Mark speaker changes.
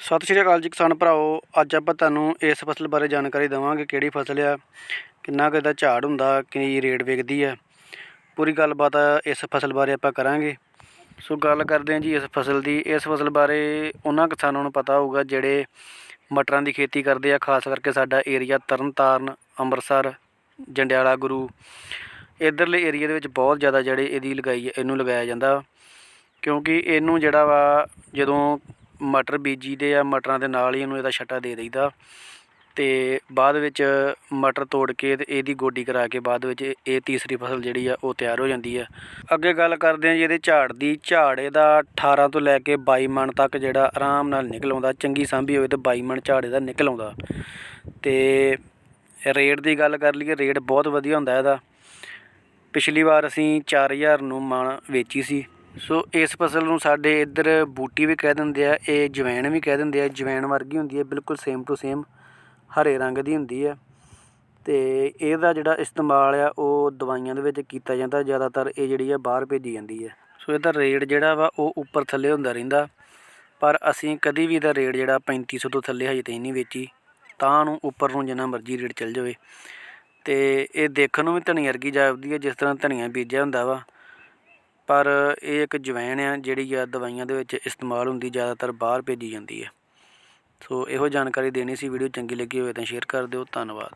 Speaker 1: ਸਤਿ ਸ਼੍ਰੀ ਅਕਾਲ ਜੀ ਕਿਸਾਨ ਭਰਾਓ ਅੱਜ ਆਪਾਂ ਤੁਹਾਨੂੰ ਇਸ ਫਸਲ ਬਾਰੇ ਜਾਣਕਾਰੀ ਦੇਵਾਂਗੇ, ਕਿਹੜੀ ਫਸਲ ਆ, ਕਿੰਨਾ ਕੁ ਇਹਦਾ ਝਾੜ ਹੁੰਦਾ ਕੀ ਰੇਟ ਵਿਕਦੀ ਆ। ਪੂਰੀ ਗੱਲਬਾਤ ਇਸ ਫਸਲ ਬਾਰੇ ਆਪਾਂ ਕਰਾਂਗੇ। ਸੋ ਗੱਲ ਕਰਦੇ ਹਾਂ ਜੀ ਇਸ ਫਸਲ ਦੀ। ਇਸ ਫਸਲ ਬਾਰੇ ਉਹਨਾਂ ਕਿਸਾਨਾਂ ਨੂੰ ਪਤਾ ਹੋਊਗਾ, ਜਿਹੜੇ ਮਟਰਾਂ ਦੀ ਖੇਤੀ ਕਰਦੇ ਆ, ਖਾਸ ਕਰਕੇ ਸਾਡਾ ਏਰੀਆ ਤਰਨਤਾਰਨ, ਅੰਮ੍ਰਿਤਸਰ, ਜੰਡਿਆਲਾ, ਗੁਰੂ। ਇਧਰਲੇ ਏਰੀਆ ਦੇ ਵਿੱਚ ਬਹੁਤ ਜ਼ਿਆਦਾ ਜਿਹੜੇ ਇਹਦੀ ਲਗਾਈ, ਇਹਨੂੰ ਲਗਾਇਆ ਜਾਂਦਾ। ਕਿਉਂਕਿ ਇਹਨੂੰ ਜਿਹੜਾ ਵਾ, ਜਦੋਂ ਮਟਰ ਬੀਜੀ ਦੇ ਆ, ਮਟਰਾਂ ਦੇ ਨਾਲ ਹੀ ਇਹਨੂੰ ਇਹਦਾ ਛੱਟਾ ਦੇ ਦਈਦਾ। ਅਤੇ ਬਾਅਦ ਵਿੱਚ ਮਟਰ ਤੋੜ ਕੇ ਅਤੇ ਇਹਦੀ ਗੋਡੀ ਕਰਾ ਕੇ ਬਾਅਦ ਵਿੱਚ ਇਹ ਤੀਸਰੀ ਫਸਲ ਜਿਹੜੀ ਆ, ਉਹ ਤਿਆਰ ਹੋ ਜਾਂਦੀ ਆ। ਅੱਗੇ ਗੱਲ ਕਰਦੇ ਹਾਂ ਜੀ ਇਹਦੇ ਝਾੜ ਦੀ। ਝਾੜ ਇਹਦਾ 18 ਤੋਂ ਲੈ ਕੇ 22 ਮਣ ਤੱਕ ਜਿਹੜਾ ਆਰਾਮ ਨਾਲ ਨਿਕਲ ਆਉਂਦਾ। ਚੰਗੀ ਸਾਂਭੀ ਹੋਵੇ ਤਾਂ 22 ਮਣ ਝਾੜ ਇਹਦਾ ਨਿਕਲ ਆਉਂਦਾ। ਅਤੇ ਰੇਟ ਦੀ ਗੱਲ ਕਰ ਲਈਏ, ਰੇਟ ਬਹੁਤ ਵਧੀਆ ਹੁੰਦਾ ਇਹਦਾ। ਪਿਛਲੀ ਵਾਰ ਅਸੀਂ 4000 ਨੂੰ ਮਣ ਵੇਚੀ ਸੀ। ਸੋ ਇਸ ਫਸਲ ਨੂੰ ਸਾਡੇ ਇੱਧਰ ਬੂਟੀ ਵੀ ਕਹਿ ਦਿੰਦੇ ਆ, ਇਹ ਜਵੈਣ ਵੀ ਕਹਿ ਦਿੰਦੇ ਆ, ਜਵੈਣ ਵਰਗੀ ਹੁੰਦੀ ਹੈ, ਬਿਲਕੁਲ ਸੇਮ ਟੂ ਸੇਮ ਹਰੇ ਰੰਗ ਦੀ ਹੁੰਦੀ ਹੈ। ਤੇ ਇਹਦਾ ਜਿਹੜਾ ਇਸਤੇਮਾਲ ਆ, ਉਹ ਦਵਾਈਆਂ ਦੇ ਵਿੱਚ ਕੀਤਾ ਜਾਂਦਾ, ਜ਼ਿਆਦਾਤਰ ਇਹ ਜਿਹੜੀ ਆ ਬਾਹਰ ਭੇਜੀ ਜਾਂਦੀ ਹੈ। ਸੋ ਇਹਦਾ ਰੇਟ ਜਿਹੜਾ ਵਾ, ਉਹ ਉੱਪਰ ਥੱਲੇ ਹੁੰਦਾ ਰਹਿੰਦਾ, ਪਰ ਅਸੀਂ ਕਦੀ ਵੀ ਇਹਦਾ ਰੇਟ ਜਿਹੜਾ 3500 ਤੋਂ ਥੱਲੇ ਹਜੇ ਤਾਈਂ ਨਹੀਂ ਵੇਚੀ, ਤਾਂ ਨੂੰ ਉੱਪਰ ਨੂੰ ਜਿੰਨਾ ਮਰਜ਼ੀ ਰੇਟ ਚੱਲ ਜਾਵੇ। ਤੇ ਇਹ ਦੇਖਣ ਨੂੰ ਵੀ ਧਨੀਆ ਵਰਗੀ ਜਾਪਦੀ ਹੈ ਜਿਸ ਤਰ੍ਹਾਂ ਧਨੀਆ ਬੀਜਿਆ ਹੁੰਦਾ ਵਾ ਪਰ ਇਹ ਇੱਕ ਜਵੈਣ ਆ, ਜਿਹੜੀ ਆ ਦਵਾਈਆਂ ਦੇ ਵਿੱਚ ਇਸਤੇਮਾਲ ਹੁੰਦੀ, ਜ਼ਿਆਦਾਤਰ ਬਾਹਰ ਭੇਜੀ ਜਾਂਦੀ ਹੈ। ਸੋ ਇਹੋ ਜਾਣਕਾਰੀ ਦੇਣੀ ਸੀ, ਵੀਡੀਓ ਚੰਗੀ ਲੱਗੀ ਹੋਵੇ ਤਾਂ ਸ਼ੇਅਰ ਕਰ ਦਿਓ, ਧੰਨਵਾਦ।